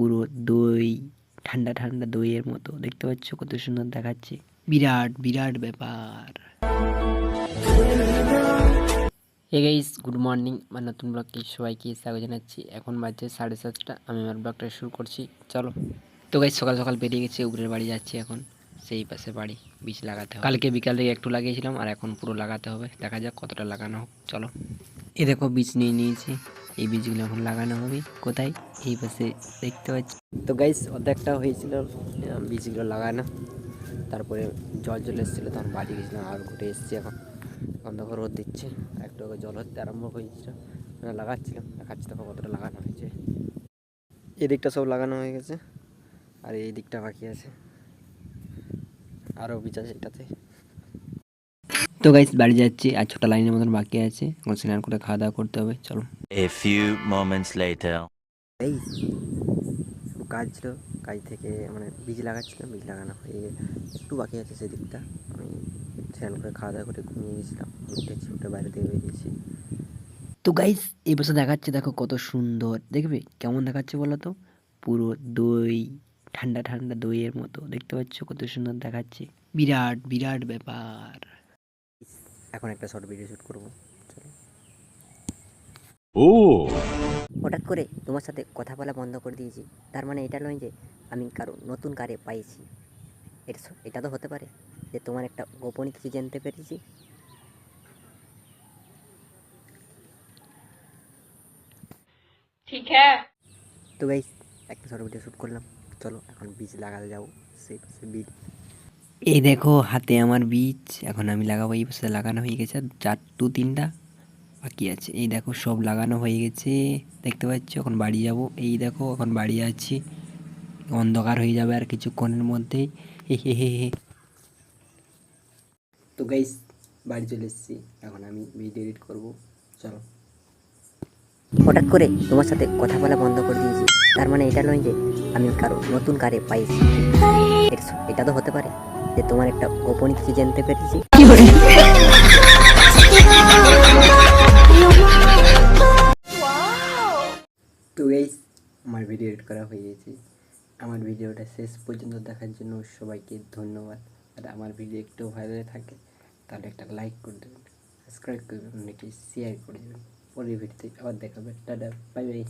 পুরো দই, ঠান্ডা ঠান্ডা দইয়ের মতো। দেখতে পাচ্ছ কত সুন্দর দেখাচ্ছে। বিরাট বিরাট ব্যাপার। হে গাইস গুড মর্নিং আমার নতুন ব্লগকে সবাইকে স্বাগত জানাচ্ছি। এখন বাজছে সাড়ে সাতটা। আমি আমার ব্লগটা শুরু করছি। চলো। তো গাইস সকাল সকাল বেরিয়ে গেছে। উপরের বাড়ি যাচ্ছি এখন। সেই পাশে বাড়ি বীজ লাগাতে হবে। কালকে বিকালে একটু লাগিয়েছিলাম, আর এখন পুরো লাগাতে হবে। দেখা যাক কতটা লাগানো হোক। চলো। এ দেখো বীজ নিয়ে নিয়েছি। এই বীজগুলো এখন লাগানো হবে। কোথায়? এই পাশে দেখতে পাচ্ছি। তো গাইস অর্ধেকটা হয়েছিল বীজগুলো লাগানো। তারপরে জল চলে এসেছিল, তখন বাড়ি গেছিলাম, আর ঘুরে এসেছি এখন। এখন দেখো রোদ দিচ্ছে, একটু জল হতে আরম্ভ হয়েছিল। লাগাচ্ছিলাম, দেখাচ্ছি তখন কতটা লাগানো হয়েছে। এই দিকটা সব লাগানো হয়ে গেছে, আর এই দিকটা বাকি আছে। আরও বীজ আছে এটাতে। তো গাইস বাড়ি যাচ্ছি, আর ছোটা লাইনের মতন বাকি আছে। এখন স্নান করে খাওয়া দাওয়া করতে হবে, চলো। A few moments later. এই কাজ ছিল কাজ থেকে মানে বীজ লাগাচ্ছিলাম বীজ লাগানো হয়ে একটু বাকি আছে সেদিকটা। আমি স্নান করে খাওয়া দাওয়া করে ঘুমিয়ে গেছিলাম। উঠেছি উঠে বাইরে থেকে বেরিয়েছি তো গাইস এই বছর দেখাচ্ছে দেখো কত সুন্দর। দেখবে? কেমন দেখাচ্ছে বলো তো? পুরো দই ঠান্ডা ঠান্ডা দইয়ের মতো। দেখতে পাচ্ছ কত সুন্দর দেখাচ্ছে। বিরাট বিরাট ব্যাপার। এখন একটা শর্ট ভিডিও শ্যুট করব। ও। হঠাৎ করে তোমার সাথে কথা বলা বন্ধ করে দিয়েছি। তার মানে এটা নয় যে আমি কারও নতুন কারে পাইছি। এটা তো হতে পারে যে তোমার একটা গোপন কিছু জানতে পেরেছি। ঠিক হ্যাঁ। তো গাইস একটা ছোটো ভিডিও শ্যুট করলাম। চলো এখন বীজ লাগাতে যাব। বীজ এই দেখো হাতে আমার বীজ এখন আমি লাগাবো এই বছর লাগানো হয়ে গেছে। চার টু তিনটা বাকি আছে। এই দেখো সব লাগানো হয়ে গেছে দেখতে পাচ্ছ? এখন বাড়ি যাব। এই দেখো এখন বাড়ি যাচ্ছি। অন্ধকার হয়ে যাবে আর কিছুক্ষণের মধ্যেই। হে হে হে হে। তো গাইস বাড়ি চলে এসেছি। এখন আমি ভিডিও এডিট করব। চলো। হঠাৎ করে তোমার সাথে কথা বলা বন্ধ করে দিয়েছি। তার মানে এটা নয় যে আমি কারও নতুন কারে পাইছি। এটা তো হতে পারে যে তোমার একটা গোপনীয় কিছু জানতে পেরেছি। আমার ভিডিও এডিট করা হয়ে গেছে। আমার ভিডিওটা শেষ পর্যন্ত দেখার জন্য সবাইকে ধন্যবাদ। আর আমার ভিডিও একটু ভালো থাকে, তাহলে একটা লাইক করে দেবেন সাবস্ক্রাইব দেবেন অনেকে শেয়ার করে দেবেন। পরের ভিডিওতে আবার দেখাবে। Tata bye bye